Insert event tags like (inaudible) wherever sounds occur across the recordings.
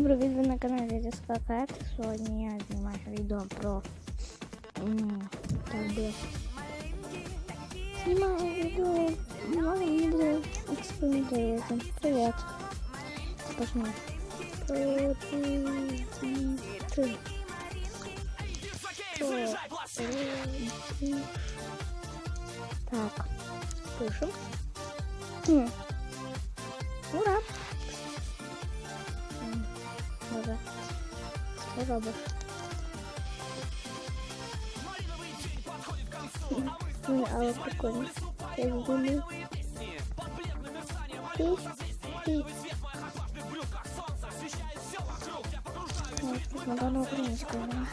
Всім привіт, ви на каналі Дискакет. Сьогодні я знімаю відео про м, так би, знімаю відео, ну, відео експериментуєте. Привіт. Почну. Привіт. Так, пишем. Хм. Ура! що робиш? Ні, але прикольно. Я зроблю. Пі, пі. Ось, Напевно, українською. вона.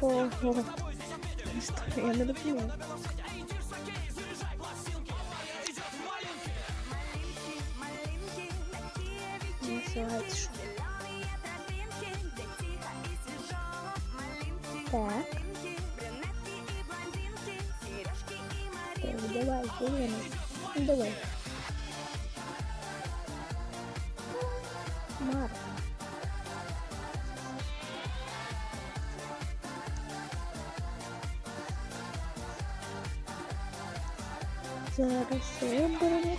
Ого. Що, Я не розумію. Називається що? Так. Так, давай, Елена. Ну, давай. Марк. Зараз виберемо.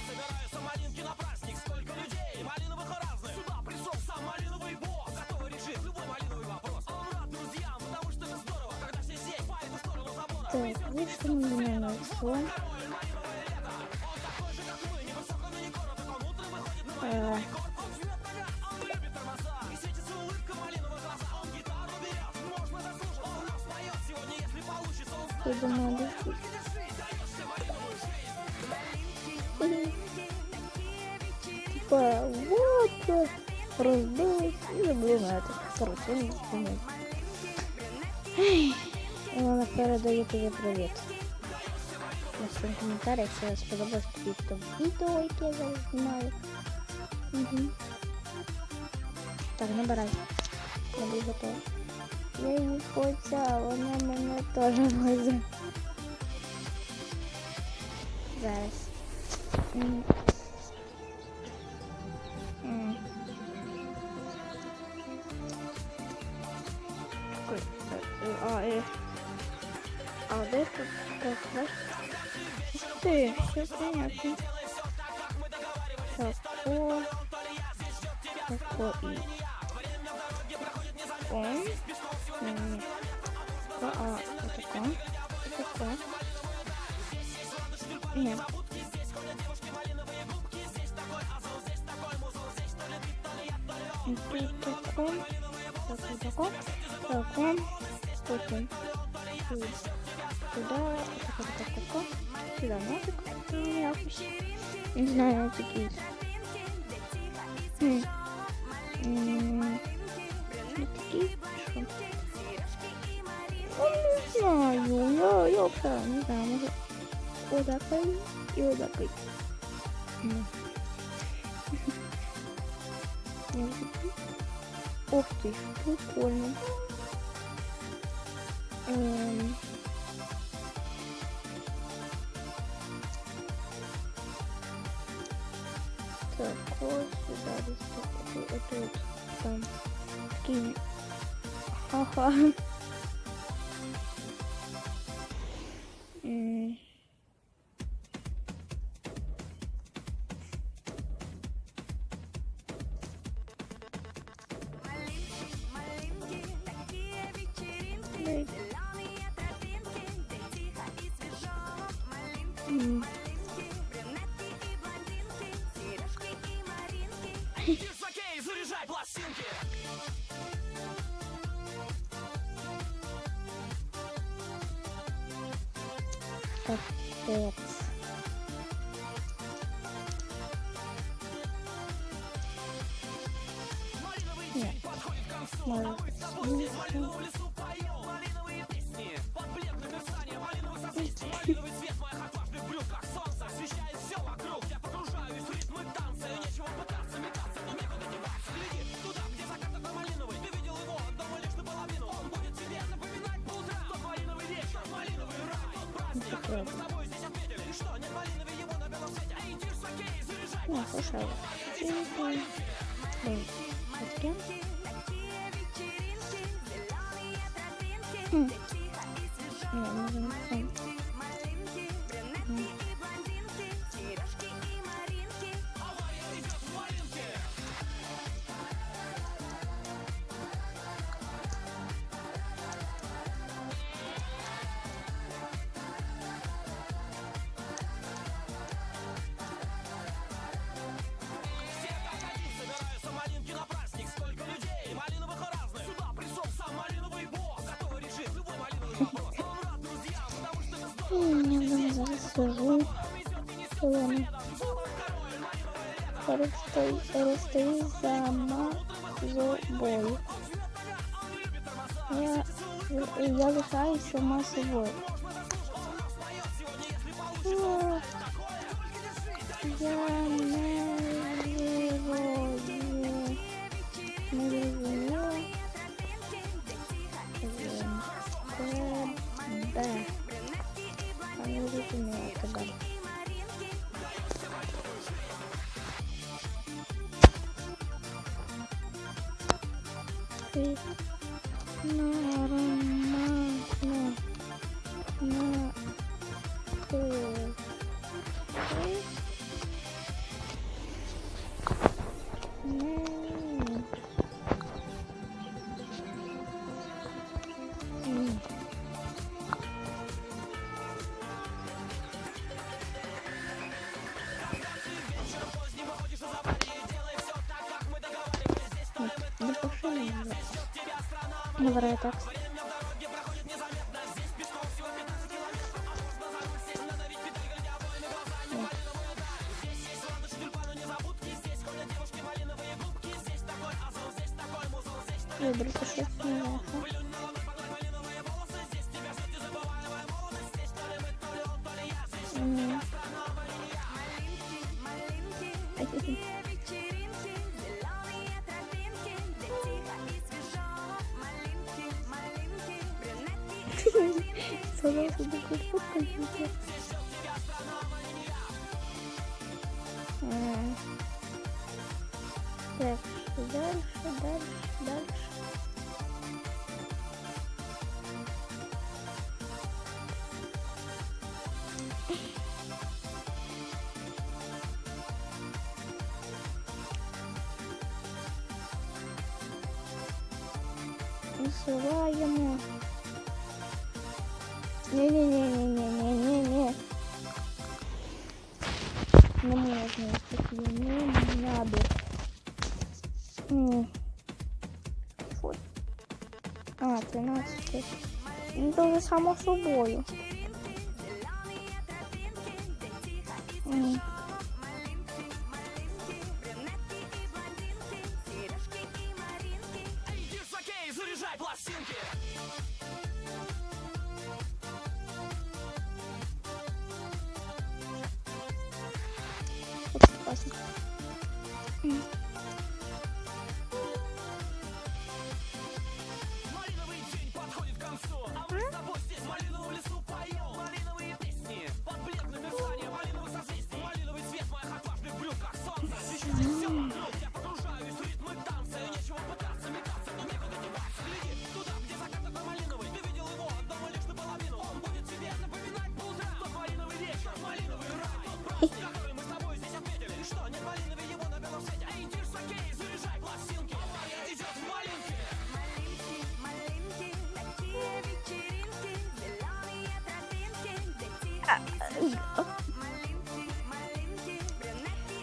Е, Будемо десь. Типа, вот, разбилась и забыл на это. Короче, я не знаю. Ей, І вона передає тобі привіт. На своїх коментарях, якщо сподобалось тобі то відео, яке я зараз знімаю. Угу. Так, набирай. Я буду готова. Я її хоча, вона мене теж (laughs) возить. Зараз. М. М. Ой, е, А, е. А, де тут? Так, знаєш? Ух Ти, все понятно. Так, о. Тако і. О. М. А, а, отако. Тако. Ні. І Тут тако. Тако, тако. Тако. Потім. Тут. Туда. Тако, тако, тако. Сюда нафиг. Ну, якось. Не знаю, такий. Хм. М, ну, такий, що? Ну, не знаю. Я, я вообще не знаю. Може, отакий і отакий. М. Я такий. Ух ты, прикольно. Эм. Так, вот сюда, здесь, вот там, такие. (laughs) Ага. Капец. Нет. Ну, хорошая. А хм. Я не знаю. Я вам засажу. Ладно. Расстаю за мазобой. Я, я лишаюсь сама собой. Я не No, I don't know. говоря, так. Я друг пошел. Сама себе кусок компьютер. Так, дальше, дальше, дальше. Висуваємо. Не-не-не-не-не-не-не-не. Не можно такие, не надо. Не. А, 13. Ну, то же само собой. かしら。うん。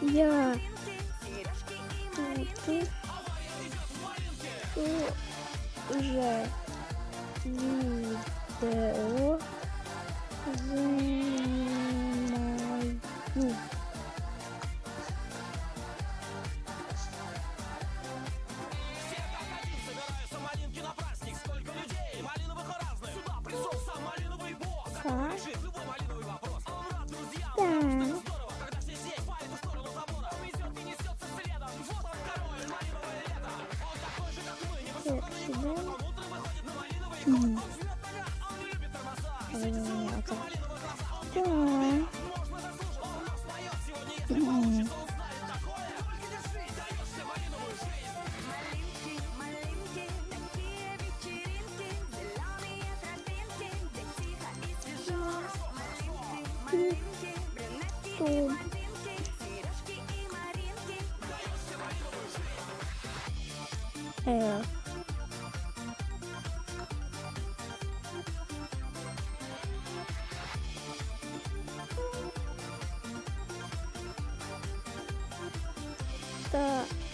Я... Ты... Уже... Видео... Зим... した。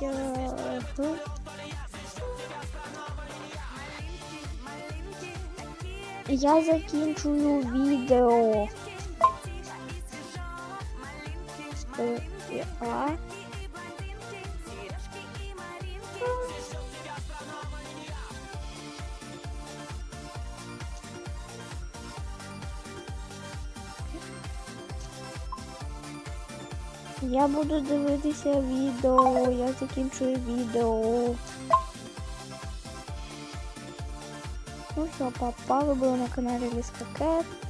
Я- Я закінчую відео. Е, А. Я буду дивитися відео, я закінчую відео. Ну все, папа, ви були на каналі Ліска Кет.